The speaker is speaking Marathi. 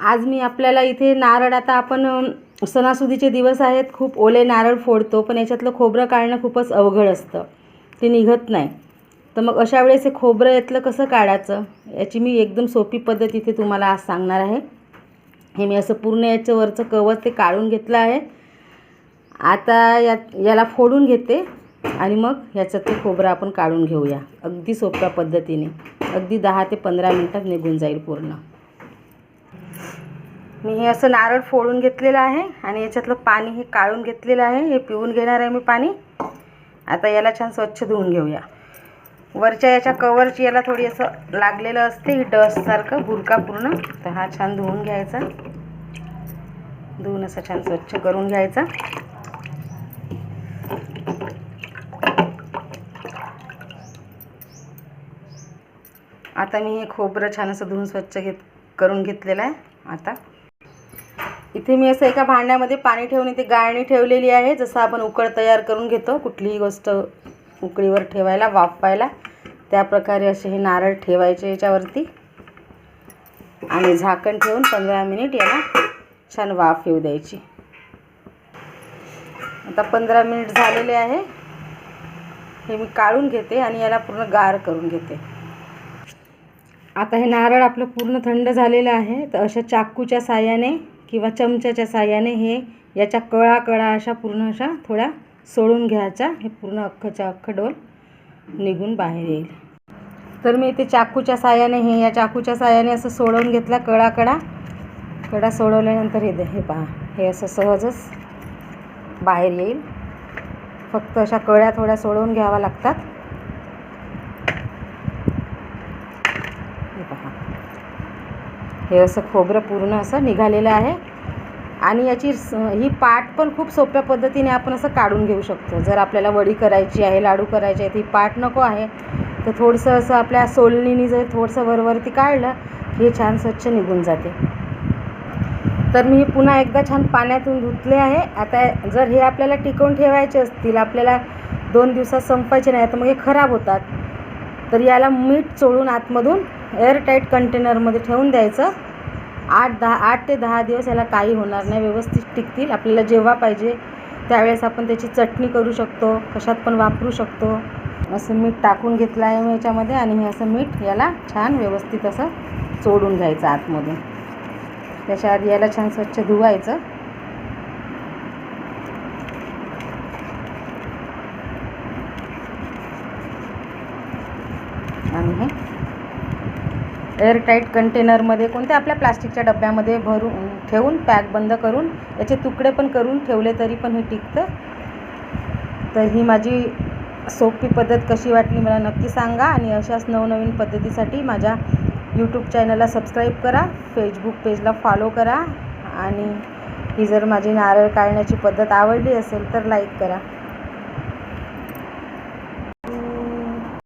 आज मी आपल्याला इथे नारळ आता आपण सणासुदीचे दिवस आहेत. खूप ओले नारळ फोडतो पण याच्यातलं खोबरं काढणं खूपच अवघड असतं. ते निघत नाही. तर मग अशा वेळेस हे खोबरं यातलं कसं काढायचं? याची मी एकदम सोपी पद्धत इथे तुम्हाला आज सांगणार आहे. हे मी असं पूर्ण याचं वरचं कवच ते काढून घेतलं आहे. आता या याला फोडून घेते आणि मग ह्याचं ते खोबरं आपण काढून घेऊया. अगदी सोप्या पद्धतीने. अगदी दहा ते पंधरा मिनटात निघून जाईल पूर्ण. मी हे असं नारळ फोडून घेतलेलं आहे आणि याच्यातलं पाणी हे काढून घेतलेलं आहे. हे पिऊन घेणार आहे मी पाणी. आता याला छान स्वच्छ धुवून घेऊया. वरच्या याच्या कवरची याला थोडी असं लागलेलं असते ही डस्टसारखं बुरका पूर्ण. तर हा छान धुवून घ्यायचा. धुवून असं छान स्वच्छ करून घ्यायचा. आता मी हे खोबरं छान असं धुवून स्वच्छ घेत करून घेतलेलं आहे. आता इथे मी असं एका भांड्यामध्ये पाणी ठेवून इथे गाळणी ठेवलेली आहे. जसं आपण उकळ तयार करून घेतो कुठलीही गोष्ट उकळीवर ठेवायला वाफवायला त्या प्रकारे असे हे नारळ ठेवायचे याच्यावरती. आणि झाकण ठेवून पंधरा मिनिट याला छान वाफ येऊ द्यायची. आता पंधरा मिनिट झालेले आहे. हे मी काढून घेते आणि याला पूर्ण गार करून घेते. आता हे नारळ आपलं पूर्ण थंड झालेलं आहे. तर अशा चाकूच्या साह्याने किंवा चमच्याच्या साह्याने हे याच्या कळा कळा अशा पूर्ण अशा थोड्या सोडून घ्यायच्या. हे पूर्ण अख्खच्या अख्खं डोल निघून बाहेर येईल. तर मी ते चाकूच्या साह्याने हे या चाकूच्या साह्याने असं सोडवून घेतला कळा कडा कडा सोडवल्यानंतर हे दे हे पहा. हे असं सहजच बाहेर येईल. फक्त अशा कळ्या थोड्या सोडवून घ्याव्या लागतात हे पहा. हे असं खोबरं पूर्ण असं निघालेलं आहे. आणि याची स- ही पाट पण खूप सोप्या पद्धतीने आपण असं काढून घेऊ शकतो. जर आपल्याला वडी करायची आहे लाडू करायचे आहे ती पाट नको आहे तर थोडंसं असं आपल्या सोलणीने जर थोडंसं वरवरती काढलं हे छान स्वच्छ निघून जाते. तर मी पुन्हा एकदा छान पाण्यातून धुतले आहे. आता जर हे आपल्याला टिकवून ठेवायचे असतील आपल्याला दोन दिवसात संपायचे नाही तर मग हे खराब होतात. तर याला मीठ चोळून आतमधून एअरटाईट कंटेनरमध्ये ठेवून द्यायचं. आठ दहा आठ ते दहा दिवस याला काही होणार नाही. व्यवस्थित टिकतील. आपल्याला जेव्हा पाहिजे त्यावेळेस आपण त्याची चटणी करू शकतो. कशात पण वापरू शकतो. असं मीठ टाकून घेतलं आहे मी याच्यामध्ये आणि हे असं मीठ याला छान व्यवस्थित असं चोडून घ्यायचं आतमध्ये. त्याच्या आधी याला छान स्वच्छ धुवायचं. आणि हे एअरटाईट कंटेनरमध्ये कोणत्या आपल्या प्लास्टिकच्या डब्यामध्ये भरून ठेवून पॅक बंद करून याचे तुकडे पण करून ठेवले तरी पण हे टिकतं? तर ही माझी सोपी पद्धत कशी वाटली मला नक्की सांगा आणि अशाच नवनवीन पद्धतीसाठी माझ्या यूट्यूब चॅनलला सबस्क्राईब करा फेसबुक पेजला फॉलो करा आणि ही जर माझी नारळ काढण्याची पद्धत आवडली असेल तर लाईक करा.